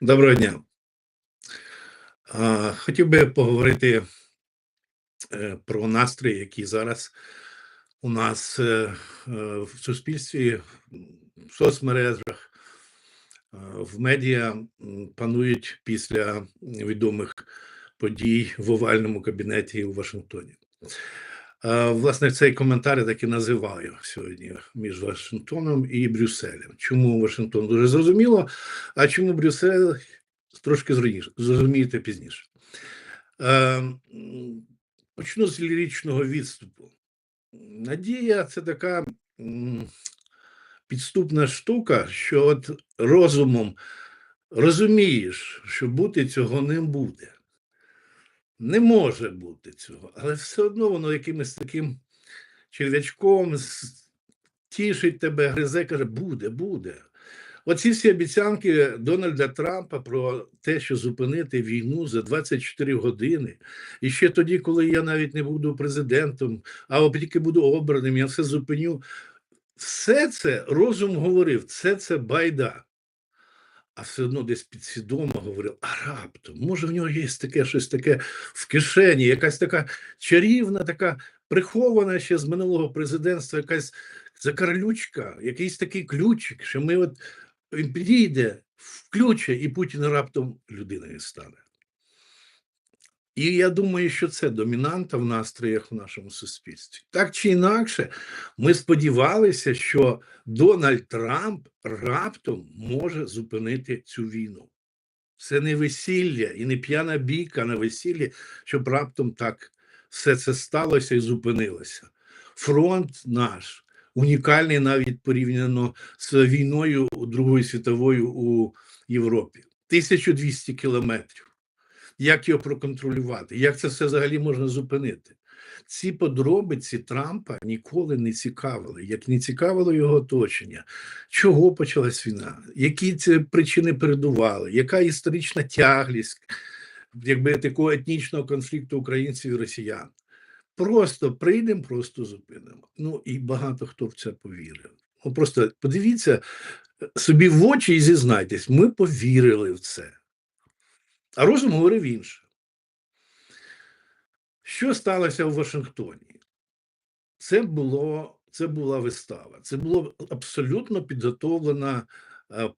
Доброго дня. Хотів би поговорити е, про настрій, який зараз у нас е, е, в суспільстві, в соцмережах, в медіа панують після відомих подій в овальному кабінеті у Вашингтоні. Е, Власне, цей коментар я так і називаю сьогодні між Вашингтоном і Брюсселем. Чому Вашингтон дуже зрозуміло, а чому Брюссель трошки зрозумієте пізніше. Е, Почну з ліричного відступу. Надія це така підступна штука, що от розумом розумієш, що бути цього не буде. Не може бути цього, але все одно воно якимось таким черв'ячком тішить тебе, гризе, каже, буде, буде. Оці всі обіцянки Дональда Трампа про те, що зупинити війну за 24 години, і ще тоді, коли я навіть не буду президентом, а тільки буду обраним, я все зупиню. Все це розум говорив, все це байда. А все одно десь підсвідомо говорив, а раптом, може, в нього є таке щось таке в кишені, якась така чарівна, така прихована ще з минулого президентства, якась закарлючка, якийсь такий ключик, що ми от він підійде, включе, і Путін раптом людиною стане. І я думаю, що це домінанта в настроях в нашому суспільстві. Так чи інакше, ми сподівалися, що Дональд Трамп раптом може зупинити цю війну. Це не весілля і не п'яна бійка на весіллі, щоб раптом так все це сталося і зупинилося. Фронт наш унікальний навіть порівняно з війною Другою світовою у Європі. 1200 кілометрів. Як його проконтролювати? Як це все взагалі можна зупинити? Ці подробиці Трампа ніколи не цікавили, як не цікавило його оточення. Чого почалась війна? Які ці причини передували? Яка історична тяглість якби такого етнічного конфлікту українців і росіян? Просто прийдемо, просто зупинимо. Ну і багато хто в це повірив. Ну, просто подивіться е, собі в очі і зізнайтесь, ми повірили в це. А розум говорив інше. Що сталося в Вашингтоні? Це було це була вистава. Це була абсолютно підготовлена е,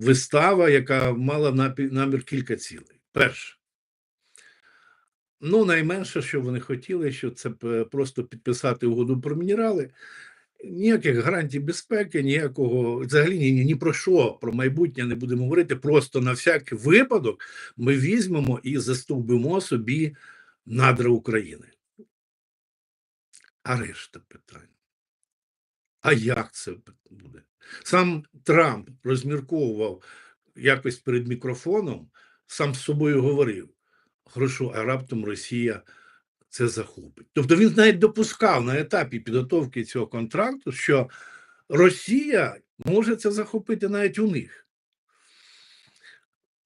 вистава, яка мала намір кілька цілей. Перше. Ну, найменше, що вони хотіли, що це просто підписати угоду про мінерали. Ніяких гарантій безпеки, ніякого взагалі ні, ні, про що про майбутнє не будемо говорити. Просто на всякий випадок ми візьмемо і застовбимо собі надра України. А решта питань. А як це буде? Сам Трамп розмірковував якось перед мікрофоном, сам з собою говорив: хорошо, а раптом Росія це захопить. Тобто він навіть допускав на етапі підготовки цього контракту, що Росія може це захопити навіть у них.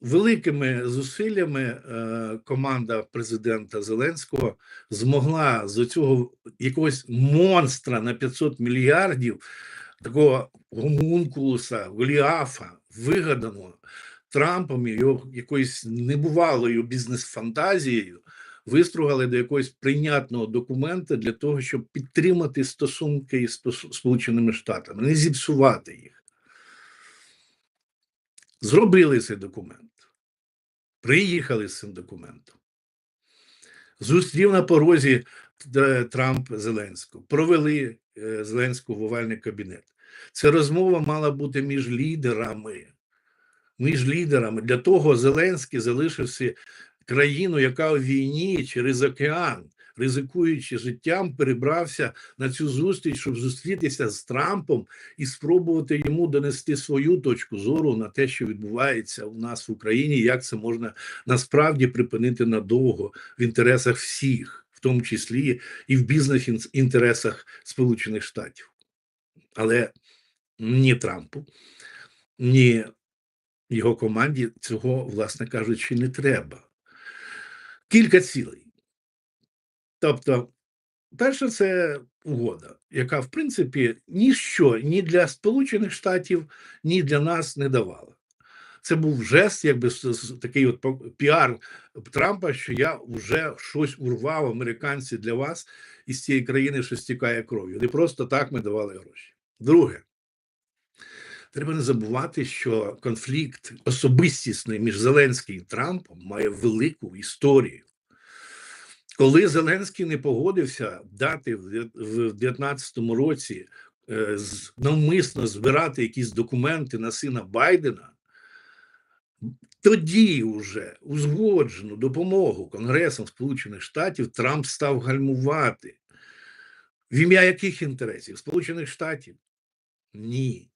Великими зусиллями е, команда президента Зеленського змогла з цього якогось монстра на 500 мільярдів, такого гомункулуса, Голіафа, вигаданого Трампом і його якоюсь небувалою бізнес-фантазією, вистругали до якогось прийнятного документа для того, щоб підтримати стосунки із Сполученими Штатами, не зіпсувати їх. Зробили цей документ. Приїхали з цим документом. Зустрів на порозі Трамп Зеленського. Провели е, Зеленського в овальний кабінет. Ця розмова мала бути між лідерами. Між лідерами. Для того Зеленський залишився країну, яка у війні через океан, ризикуючи життям, перебрався на цю зустріч, щоб зустрітися з Трампом і спробувати йому донести свою точку зору на те, що відбувається у нас в Україні, як це можна насправді припинити надовго в інтересах всіх, в тому числі і в бізнес-інтересах Сполучених Штатів. Але ні Трампу, ні його команді цього, власне кажучи, не треба. Кілька цілей. Тобто, перше, це угода, яка, в принципі, ніщо ні для Сполучених Штатів, ні для нас не давала. це був жест, якби такий от піар Трампа, що я вже щось урвав американці для вас із цієї країни, що стікає кров'ю. Не просто так ми давали гроші. Друге, треба не забувати, що конфлікт особистісний між Зеленським і Трампом має велику історію. Коли Зеленський не погодився дати в де- в 19-му році е, навмисно збирати якісь документи на сина Байдена, тоді вже узгоджену допомогу Конгресом Сполучених Штатів Трамп став гальмувати. В ім'я яких інтересів? Сполучених Штатів? Ні.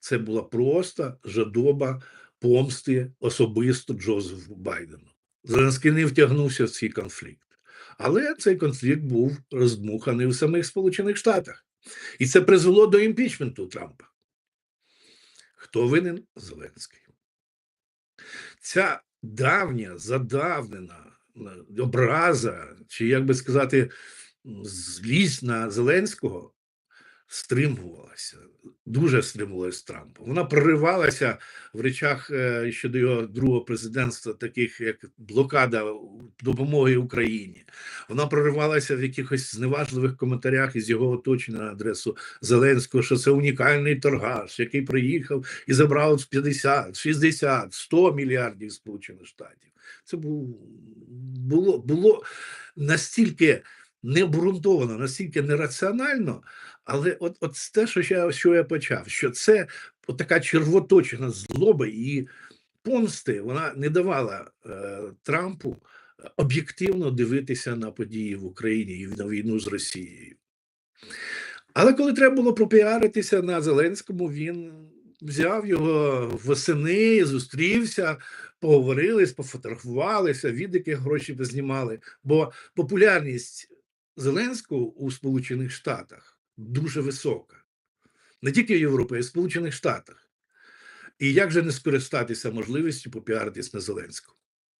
Це була просто жадоба помсти особисто Джозефу Байдену. Зеленський не втягнувся в цей конфлікт. Але цей конфлікт був роздмуханий в самих Сполучених Штатах. І це призвело до імпічменту Трампа. Хто винен? Зеленський. Ця давня, задавнена образа, чи як би сказати, злість на Зеленського стримувалася, дуже стримувалася Трампа. Вона проривалася в речах е, щодо його другого президентства, таких як блокада допомоги Україні. Вона проривалася в якихось зневажливих коментарях із його оточення на адресу Зеленського, що це унікальний торгаш, який приїхав і забрав 50, 60, 100 мільярдів Сполучених Штатів. Це було, було настільки необґрунтовано, настільки нераціонально, але от, от те, що я, що я почав, що це от така червоточина злоба і помсти, вона не давала е, Трампу об'єктивно дивитися на події в Україні і на війну з Росією. Але коли треба було пропіаритися на Зеленському, він взяв його восени, зустрівся, поговорили, пофотографувалися, відики гроші знімали. Бо популярність Зеленського у Сполучених Штатах дуже висока. Не тільки в Європі, а й в Сполучених Штатах. І як же не скористатися можливістю попіаритись на Зеленського?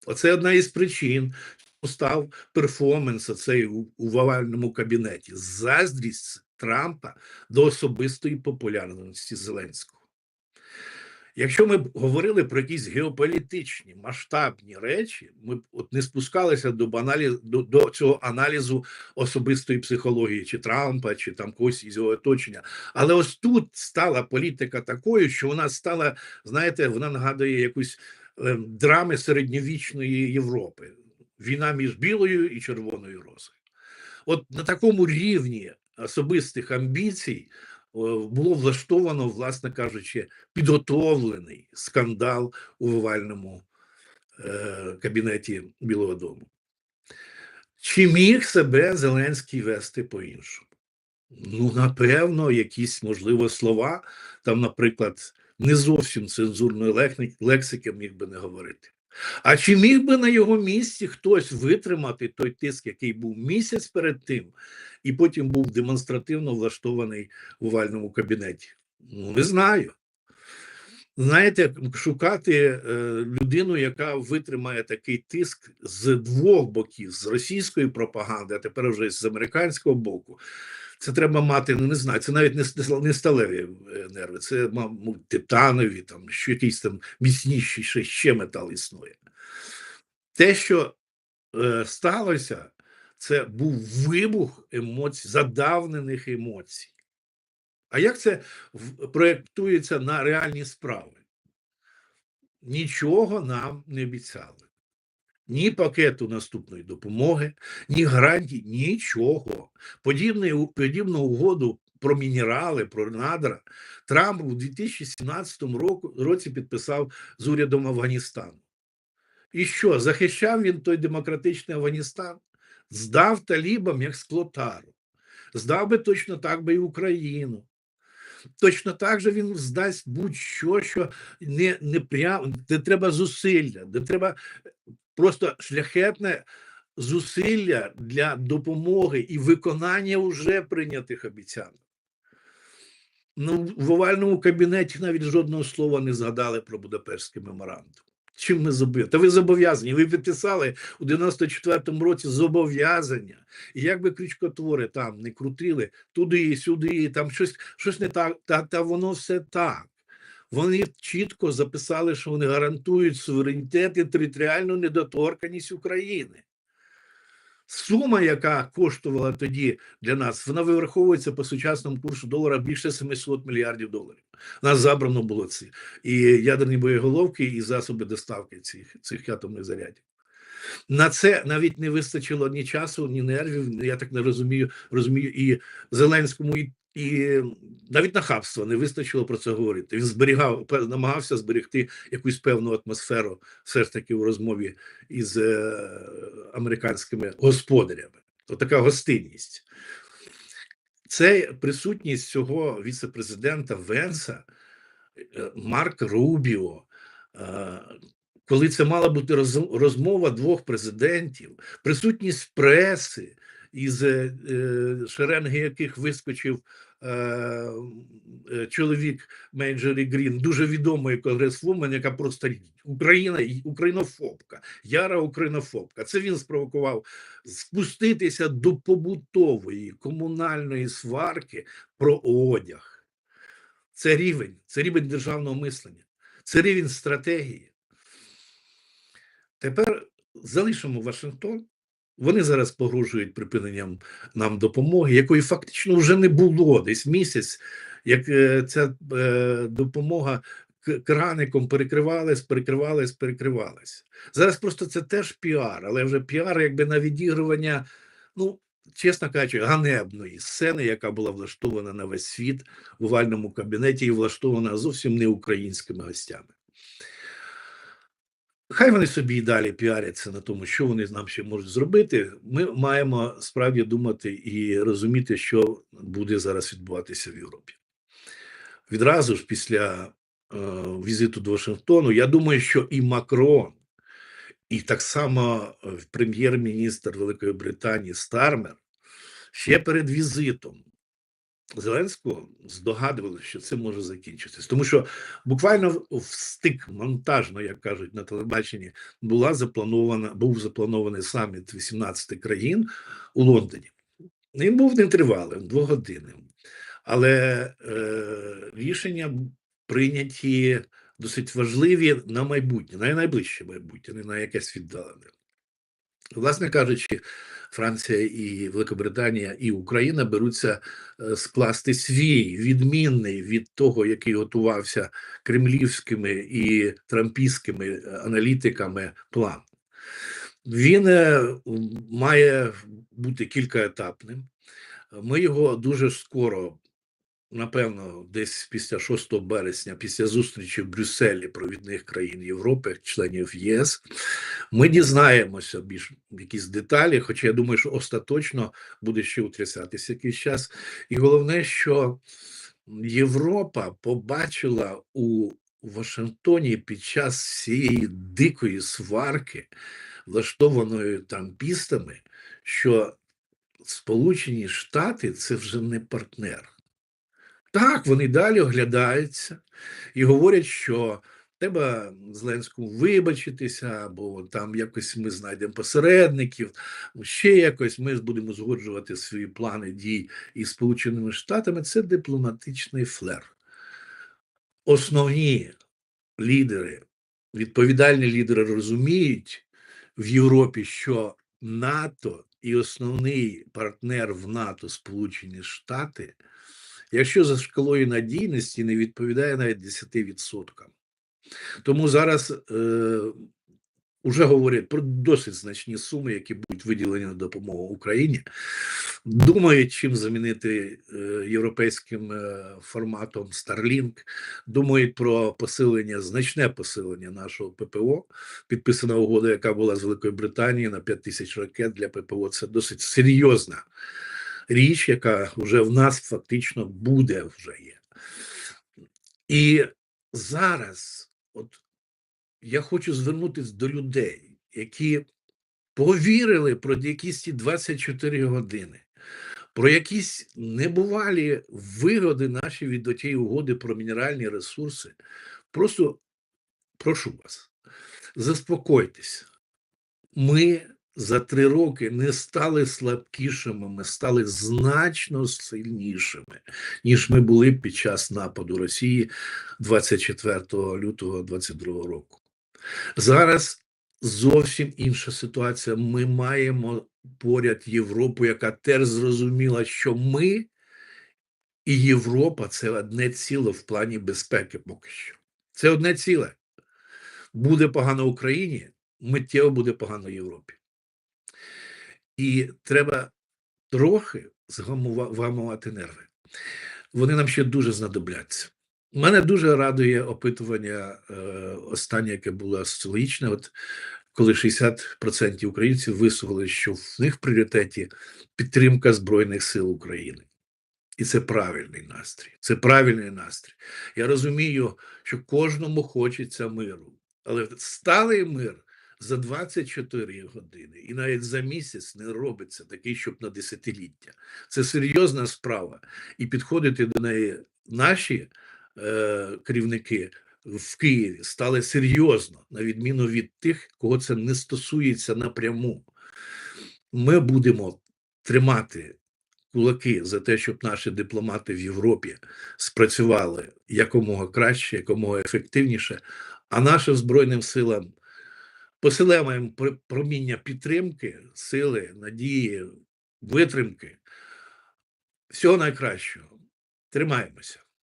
Оце одна із причин, що став перформанс оцей у, у овальному кабінеті. Заздрість Трампа до особистої популярності Зеленського. Якщо ми б говорили про якісь геополітичні масштабні речі, ми б от не спускалися до баналі до, до цього аналізу особистої психології чи Трампа, чи там когось із його оточення. Але ось тут стала політика такою, що вона стала, знаєте, вона нагадує якусь е, драми середньовічної Європи. Війна між білою і червоною розою. От на такому рівні особистих амбіцій було влаштовано, власне кажучи, підготовлений скандал у овальному е, кабінеті Білого Дому. Чи міг себе Зеленський вести по-іншому? Ну, напевно, якісь, можливо, слова, там, наприклад, не зовсім цензурної лексики міг би не говорити. А чи міг би на його місці хтось витримати той тиск, який був місяць перед тим, і потім був демонстративно влаштований в овальному кабінеті? Ну, не знаю. Знаєте, шукати е, людину, яка витримає такий тиск з двох боків, з російської пропаганди, а тепер вже з американського боку. Це треба мати, ну не знаю, це навіть не, не сталеві е, нерви, це мабуть, титанові, там, що якийсь там міцніший ще, ще метал існує. Те, що е, сталося, це був вибух емоцій, задавнених емоцій. А як це проєктується на реальні справи? Нічого нам не обіцяли. Ні пакету наступної допомоги, ні гарантій, нічого. Подібний, подібну угоду про мінерали, про надра Трамп у 2017 року, році підписав з урядом Афганістану. І що, захищав він той демократичний Афганістан? Здав талібам як склотару. Здав би точно так би і Україну. Точно так же він здасть будь-що, що не, не прям, де треба зусилля, де треба просто шляхетне зусилля для допомоги і виконання вже прийнятих обіцянок. Ну, в овальному кабінеті навіть жодного слова не згадали про Будапештський меморандум. Чим ми зобов'язані? Та ви зобов'язані. Ви підписали у 94-му році зобов'язання. І як би крючкотвори там не крутили туди, сюди, там щось, щось не так, та, та воно все так. Вони чітко записали, що вони гарантують суверенітет і територіальну недоторканність України. Сума, яка коштувала тоді для нас, вона вираховується по сучасному курсу долара більше 700 мільярдів доларів. Нас забрано було ці і ядерні боєголовки, і засоби доставки цих, цих атомних зарядів. На це навіть не вистачило ні часу, ні нервів. Я так не розумію, розумію і Зеленському, і, і навіть нахабства не вистачило про це говорити. Він зберігав, намагався зберегти якусь певну атмосферу, все ж таки в розмові із е, американськими господарями. То така гостинність. Це присутність цього віце-президента Венса, е, Марк Рубіо. е, Коли це мала бути роз- розмова двох президентів, присутність преси, із е, е, шеренги яких вискочив чоловік Менджері Грін, дуже відомий конгресвумен, яка просто Україна українофобка, яра українофобка. Це він спровокував спуститися до побутової комунальної сварки про одяг. Це рівень, це рівень державного мислення, це рівень стратегії. Тепер залишимо Вашингтон. Вони зараз погрожують припиненням нам допомоги, якої фактично вже не було десь місяць, як е, ця е, допомога краником перекривалась, перекривалась, перекривалась. Зараз просто це теж піар, але вже піар якби на відігрування, ну, чесно кажучи, ганебної сцени, яка була влаштована на весь світ в овальному кабінеті і влаштована зовсім не українськими гостями. Хай вони собі і далі піаряться на тому, що вони нам ще можуть зробити. Ми маємо справді думати і розуміти, що буде зараз відбуватися в Європі. Відразу ж після е, візиту до Вашингтону, я думаю, що і Макрон, і так само е, прем'єр-міністр Великої Британії Стармер ще перед візитом Зеленського здогадували, що це може закінчитись, тому що буквально в стик монтажно, як кажуть на телебаченні, була запланована, був запланований саміт 18 країн у Лондоні. Він був нетривалим, двогодинним, але е, рішення прийняті досить важливі на майбутнє, на найближче майбутнє, не на якесь віддалене. Власне кажучи, Франція і Великобританія і Україна беруться е, скласти свій відмінний від того, який готувався кремлівськими і трампійськими е, аналітиками план. Він е, має бути кількаетапним. Ми його дуже скоро, напевно, десь після 6 березня, після зустрічі в Брюсселі провідних країн Європи, членів ЄС, ми дізнаємося більш якісь деталі, хоча я думаю, що остаточно буде ще утрясатися якийсь час. І головне, що Європа побачила у Вашингтоні під час цієї дикої сварки, влаштованої трампістами, що Сполучені Штати це вже не партнер. Так, вони далі оглядаються і говорять, що треба Зеленському вибачитися, або там якось ми знайдемо посередників, ще якось ми будемо згоджувати свої плани дій із Сполученими Штатами. Це дипломатичний флер. Основні лідери, відповідальні лідери розуміють в Європі, що НАТО і основний партнер в НАТО Сполучені Штати, якщо за шкалою надійності не відповідає навіть 10%. Тому зараз е, вже говорять про досить значні суми, які будуть виділені на допомогу Україні. Думають, чим замінити е, європейським е, форматом Starlink, думають про посилення, значне посилення нашого ППО. Підписана угода, яка була з Великої Британії на 5 тисяч ракет для ППО. Це досить серйозна річ, яка вже в нас фактично буде вже є. І зараз, от я хочу звернутися до людей, які повірили про якісь ті 24 години, про якісь небувалі вигоди наші від тієї угоди про мінеральні ресурси. Просто прошу вас, заспокойтеся. Ми за три роки не стали слабкішими, ми стали значно сильнішими, ніж ми були під час нападу Росії 24 лютого 2022 року. Зараз зовсім інша ситуація. Ми маємо поряд Європу, яка теж зрозуміла, що ми і Європа це одне ціле в плані безпеки поки що. Це одне ціле. Буде погано Україні, миттєво буде погано Європі. І треба трохи згамува- вгамувати нерви. Вони нам ще дуже знадобляться. Мене дуже радує опитування е, останнє, яке було соціологічне, от коли 60% українців висловили, що в них в пріоритеті підтримка Збройних сил України. І це правильний настрій. Це правильний настрій. Я розумію, що кожному хочеться миру, але сталий мир за 24 години і навіть за місяць не робиться такий, щоб на десятиліття. Це серйозна справа, і підходити до неї наші е, керівники в Києві стали серйозно, на відміну від тих, кого це не стосується напряму. Ми будемо тримати кулаки за те, щоб наші дипломати в Європі спрацювали якомога краще, якомога ефективніше, а нашим Збройним силам посилаємо проміння підтримки, сили, надії, витримки. Всього найкращого. Тримаємося.